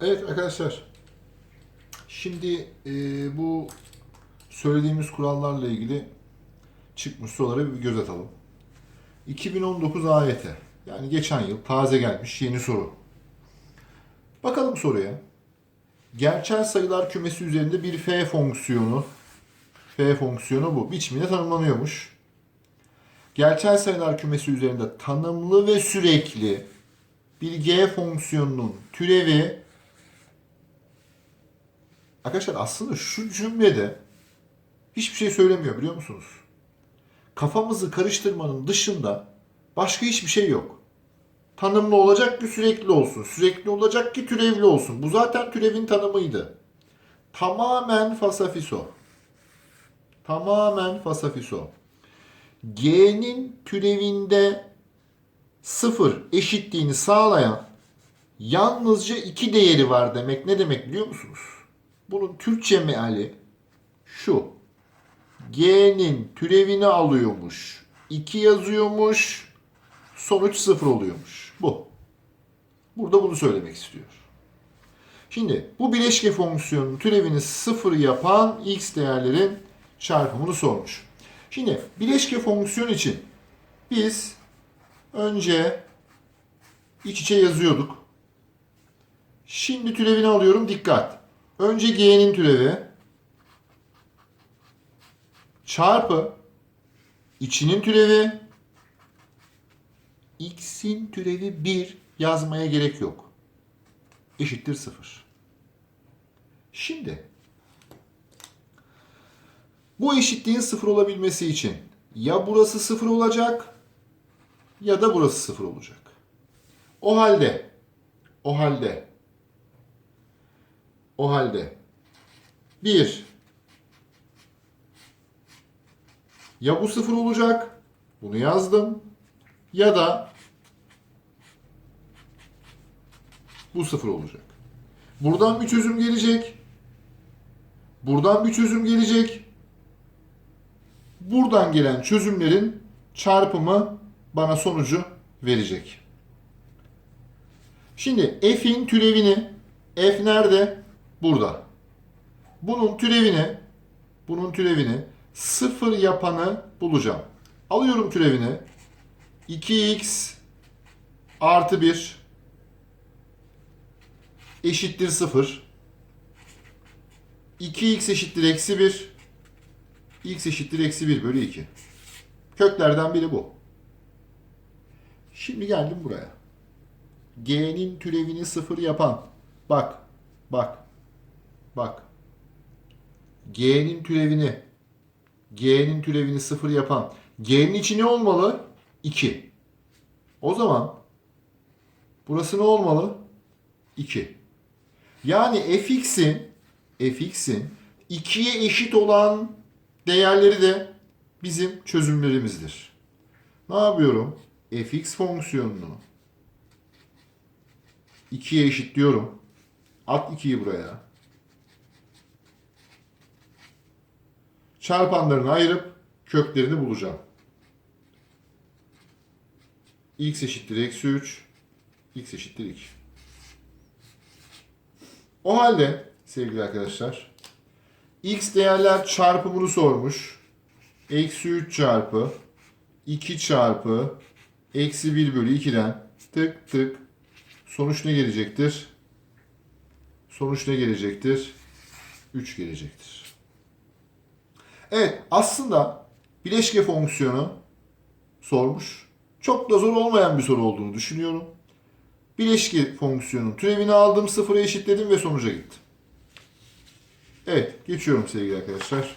Evet arkadaşlar. Şimdi e, bu söylediğimiz kurallarla ilgili çıkmış sorulara bir göz atalım. 2019 AYT. Yani geçen yıl taze gelmiş yeni soru. Bakalım soruya. Gerçel sayılar kümesi üzerinde bir f fonksiyonu f fonksiyonu bu. Biçiminde tanımlanıyormuş. Gerçel sayılar kümesi üzerinde tanımlı ve sürekli bir g fonksiyonunun türevi Arkadaşlar aslında şu cümlede hiçbir şey söylemiyor biliyor musunuz? Kafamızı karıştırmanın dışında başka hiçbir şey yok. Tanımlı olacak ki sürekli olsun. Sürekli olacak ki türevli olsun. Bu zaten türevin tanımıydı. Tamamen fasafiso. Tamamen fasafiso. G'nin türevinde sıfır eşitliğini sağlayan yalnızca iki değeri var demek. Ne demek biliyor musunuz? Bunun Türkçe meali şu. G'nin türevini alıyormuş. 2 yazıyormuş. Sonuç 0 oluyormuş. Bu. Burada bunu söylemek istiyor. Şimdi bu bileşke fonksiyonun türevini 0 yapan x değerlerin çarpımını sormuş. Şimdi bileşke fonksiyon için biz önce iç içe yazıyorduk. Şimdi türevini alıyorum. Dikkat. Önce g'nin türevi çarpı içinin türevi x'in türevi 1 yazmaya gerek yok. Eşittir 0. Şimdi bu eşitliğin 0 olabilmesi için ya burası 0 olacak ya da burası 0 olacak. O halde o halde o halde 1 ya bu 0 olacak bunu yazdım ya da bu 0 olacak. Buradan bir çözüm gelecek. Buradan bir çözüm gelecek. Buradan gelen çözümlerin çarpımı bana sonucu verecek. Şimdi f'in türevini f nerede? Burada. Bunun türevini bunun türevini sıfır yapanı bulacağım. Alıyorum türevini. 2x artı 1 eşittir 0. 2x eşittir eksi 1. x eşittir eksi 1 bölü 2. Köklerden biri bu. Şimdi geldim buraya. G'nin türevini 0 yapan. Bak. Bak. Bak. G'nin türevini G'nin türevini 0 yapan G'nin içi ne olmalı? 2. O zaman burası ne olmalı? 2. Yani fx'in fx'in 2'ye eşit olan değerleri de bizim çözümlerimizdir. Ne yapıyorum? fx fonksiyonunu 2'ye eşitliyorum. At 2'yi buraya. Çarpanlarını ayırıp köklerini bulacağım. x eşittir eksi 3. x eşittir 2. O halde sevgili arkadaşlar x değerler çarpımını sormuş. Eksi 3 çarpı 2 çarpı eksi 1 bölü 2'den tık tık sonuç ne gelecektir? Sonuç ne gelecektir? 3 gelecektir. Evet aslında bileşke fonksiyonu sormuş. Çok da zor olmayan bir soru olduğunu düşünüyorum. Bileşke fonksiyonun türevini aldım, sıfıra eşitledim ve sonuca gittim. Evet, geçiyorum sevgili arkadaşlar.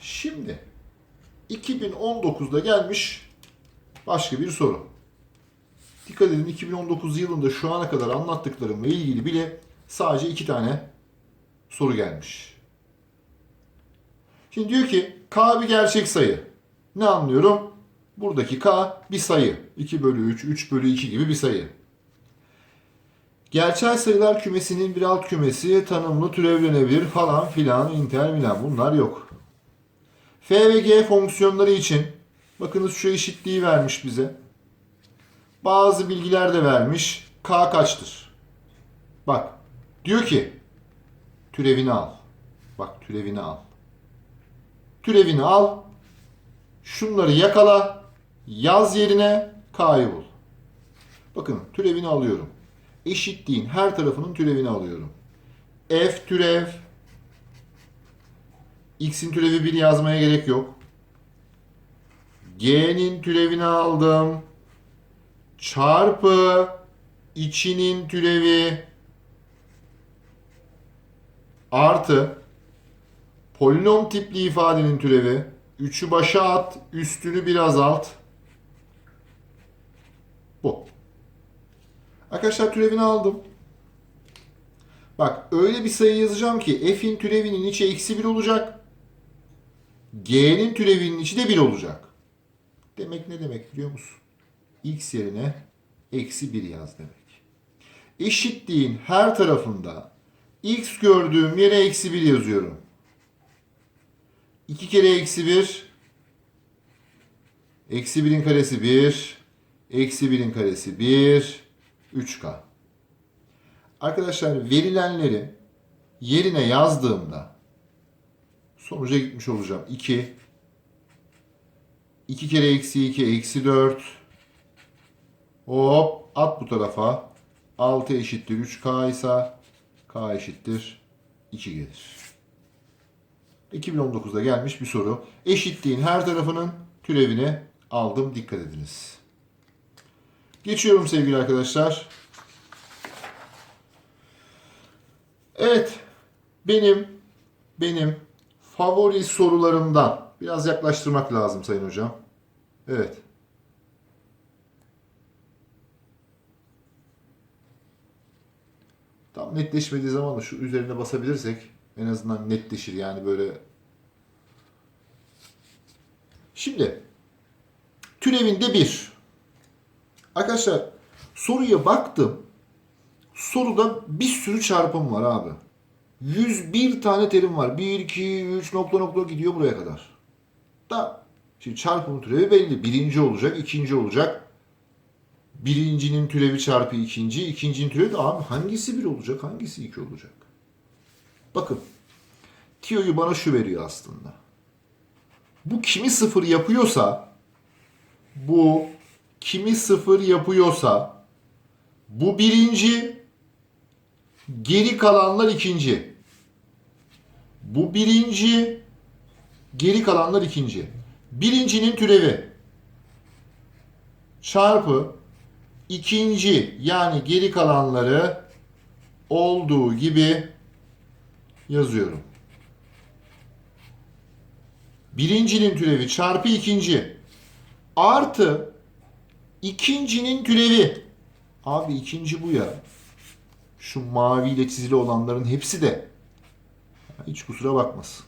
Şimdi 2019'da gelmiş başka bir soru. Dikkat edin 2019 yılında şu ana kadar anlattıklarımla ilgili bile sadece iki tane soru gelmiş. Şimdi diyor ki K bir gerçek sayı. Ne anlıyorum? Buradaki K bir sayı. 2 bölü 3, 3 bölü 2 gibi bir sayı. Gerçel sayılar kümesinin bir alt kümesi tanımlı türevlenebilir falan filan inter milan bunlar yok. F ve G fonksiyonları için bakınız şu eşitliği vermiş bize. Bazı bilgiler de vermiş. K kaçtır? Bak. Diyor ki türevini al. Bak türevini al. Türevini al. Şunları yakala. Yaz yerine K'yı bul. Bakın türevini alıyorum. Eşitliğin her tarafının türevini alıyorum. F türev. X'in türevi 1 yazmaya gerek yok. G'nin türevini aldım. Çarpı içinin türevi artı polinom tipli ifadenin türevi 3'ü başa at, üstünü biraz alt. Bu. Arkadaşlar türevini aldım. Bak öyle bir sayı yazacağım ki f'in türevinin içi eksi 1 olacak. G'nin türevinin içi de 1 olacak. Demek ne demek biliyor musun? X yerine eksi 1 yaz demek. Eşitliğin her tarafında x gördüğüm yere eksi 1 yazıyorum. 2 kere eksi 1 eksi 1'in karesi 1 eksi 1'in karesi 1 3k. Arkadaşlar verilenleri yerine yazdığımda sonuca gitmiş olacağım. 2 2 kere eksi 2 eksi 4 hop at bu tarafa 6 eşittir 3k ise k eşittir 2 gelir. 2019'da gelmiş bir soru. Eşitliğin her tarafının türevini aldım. Dikkat ediniz. Geçiyorum sevgili arkadaşlar. Evet. Benim benim favori sorularımdan biraz yaklaştırmak lazım sayın hocam. Evet. Tam netleşmediği zaman da şu üzerine basabilirsek en azından netleşir yani böyle. Şimdi türevinde bir. Arkadaşlar soruya baktım. Soruda bir sürü çarpım var abi. 101 tane terim var. 1, 2, 3 nokta nokta gidiyor buraya kadar. Da şimdi çarpım türevi belli. Birinci olacak, ikinci olacak. Birincinin türevi çarpı ikinci, ikincinin türevi de abi hangisi bir olacak, hangisi iki olacak? Bakın. Tiyo'yu bana şu veriyor aslında. Bu kimi sıfır yapıyorsa bu kimi sıfır yapıyorsa bu birinci geri kalanlar ikinci. Bu birinci geri kalanlar ikinci. Birincinin türevi çarpı ikinci yani geri kalanları olduğu gibi yazıyorum. Birincinin türevi çarpı ikinci artı ikincinin türevi. Abi ikinci bu ya. Şu maviyle çizili olanların hepsi de hiç kusura bakmasın.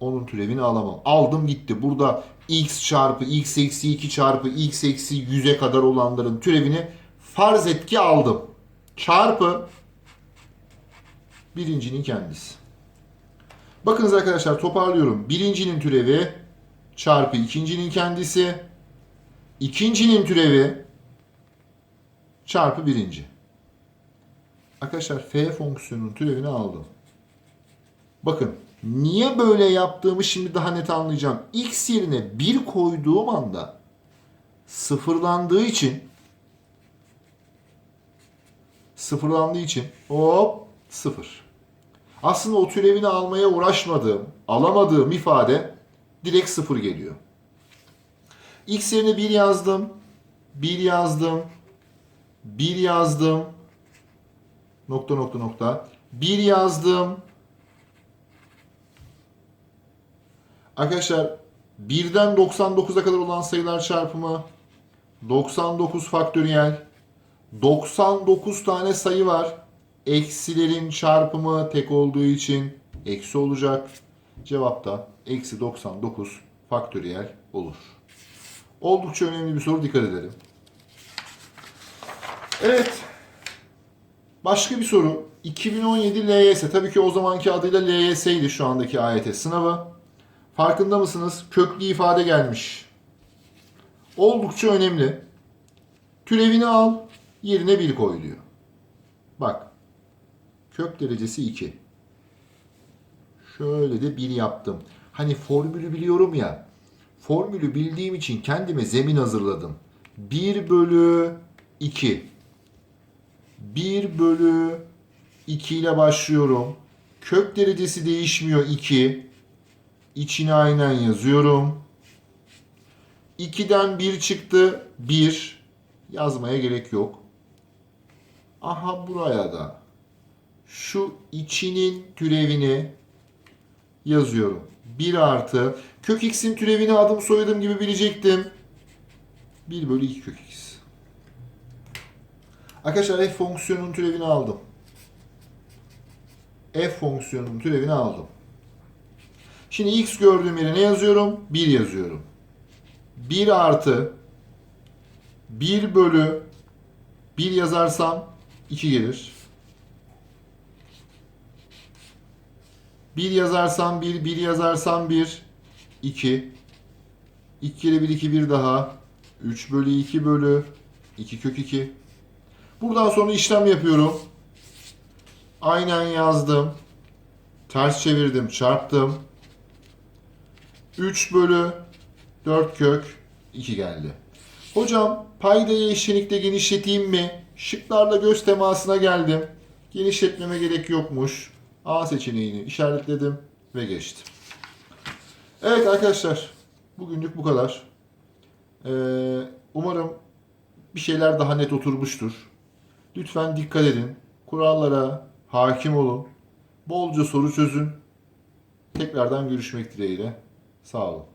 Onun türevini alamam. Aldım gitti. Burada x çarpı x eksi 2 çarpı x eksi 100'e kadar olanların türevini farz et ki aldım. Çarpı birincinin kendisi. Bakınız arkadaşlar toparlıyorum. Birincinin türevi çarpı ikincinin kendisi. ikincinin türevi çarpı birinci. Arkadaşlar f fonksiyonunun türevini aldım. Bakın niye böyle yaptığımı şimdi daha net anlayacağım. X yerine 1 koyduğum anda sıfırlandığı için sıfırlandığı için hop sıfır. Aslında o türevini almaya uğraşmadığım, alamadığım ifade direkt sıfır geliyor. X yerine 1 yazdım. 1 yazdım. 1 yazdım. Nokta nokta nokta. 1 yazdım. Arkadaşlar 1'den 99'a kadar olan sayılar çarpımı 99 faktöriyel 99 tane sayı var. Eksilerin çarpımı tek olduğu için eksi olacak. Cevap da eksi 99 faktöriyel olur. Oldukça önemli bir soru dikkat edelim. Evet. Başka bir soru. 2017 LYS. Tabii ki o zamanki adıyla LYS'ydi şu andaki AYT sınavı. Farkında mısınız? Köklü ifade gelmiş. Oldukça önemli. Türevini al, yerine 1 koy diyor. Bak. Kök derecesi 2. Şöyle de 1 yaptım. Hani formülü biliyorum ya. Formülü bildiğim için kendime zemin hazırladım. 1 bölü 2. 1 bölü 2 ile başlıyorum. Kök derecesi değişmiyor 2. İçine aynen yazıyorum. 2'den 1 çıktı. 1. Yazmaya gerek yok. Aha buraya da şu içinin türevini yazıyorum. 1 artı kök x'in türevini adım soyadım gibi bilecektim. 1 bölü 2 kök x. Arkadaşlar f fonksiyonunun türevini aldım. f fonksiyonunun türevini aldım. Şimdi x gördüğüm yere ne yazıyorum? 1 yazıyorum. 1 artı 1 bölü 1 yazarsam 2 gelir. 1 yazarsam 1, 1 yazarsam 1, 2. 2 kere 1, 2, 1 daha. 3 bölü 2 bölü 2 kök 2. Buradan sonra işlem yapıyorum. Aynen yazdım. Ters çevirdim, çarptım. 3 bölü 4 kök 2 geldi. Hocam paydayı eşlenikte genişleteyim mi? Şıklarla göz temasına geldim. Genişletmeme gerek yokmuş. A seçeneğini işaretledim ve geçtim. Evet arkadaşlar bugünlük bu kadar. Ee, umarım bir şeyler daha net oturmuştur. Lütfen dikkat edin. Kurallara hakim olun. Bolca soru çözün. Tekrardan görüşmek dileğiyle. Sağ olun.